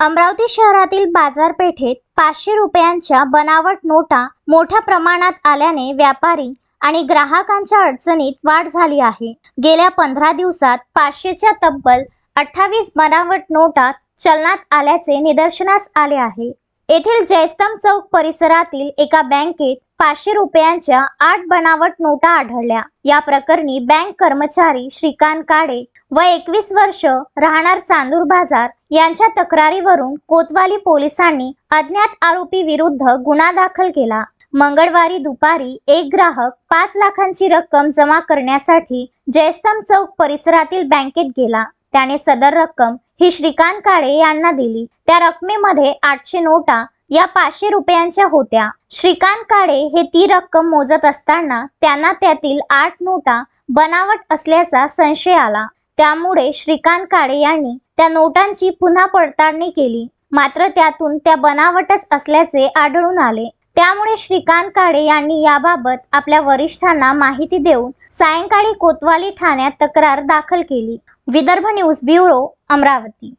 अमरावती शहरातील बाजारपेठेत पाचशे रुपयांच्या बनावट नोटा मोठ्या प्रमाणात आल्याने व्यापारी आणि ग्राहकांच्या अडचणीत वाढ झाली आहे. गेल्या पंधरा दिवसात पाचशेच्या तब्बल अठ्ठावीस बनावट नोटा चलनात आल्याचे निदर्शनास आले आहे. येथील जयस्तंभ चौक परिसरातील एका बँकेत पाचशे रुपयांच्या आठ बनावट नोटा आढळल्या. या प्रकरणी बँक कर्मचारी श्रीकांत काडे व एकवीस वर्ष राहणार चांदूर बाजार यांच्या तक्रारीवरून कोतवाली पोलिसांनी अज्ञात आरोपी विरुद्ध गुन्हा दाखल केला. मंगळवारी दुपारी एक ग्राहक पाच लाखांची रक्कम जमा करण्यासाठी जयस्तम चौक परिसरातील बँकेत गेला. त्याने सदर रक्कम ही श्रीकांत काळे यांना दिली. त्या रकमेमध्ये आठशे नोटा या पाचशे रुपयांच्या होत्या. श्रीकांत काळे हे ती रक्कम मोजत असताना त्यांना त्यातील आठ नोटा बनावट असल्याचा संशय आला. त्यामुळे श्रीकांत काळे यांनी त्या नोटांची पुन्हा पडताळणी केली. मात्र त्यातून त्या बनावटच असल्याचे आढळून आले. त्यामुळे श्रीकांत काळे यांनी याबाबत आपल्या वरिष्ठांना माहिती देऊन सायंकाळी कोतवाली ठाण्यात तक्रार दाखल केली. Vidarbha news bureau Amravati.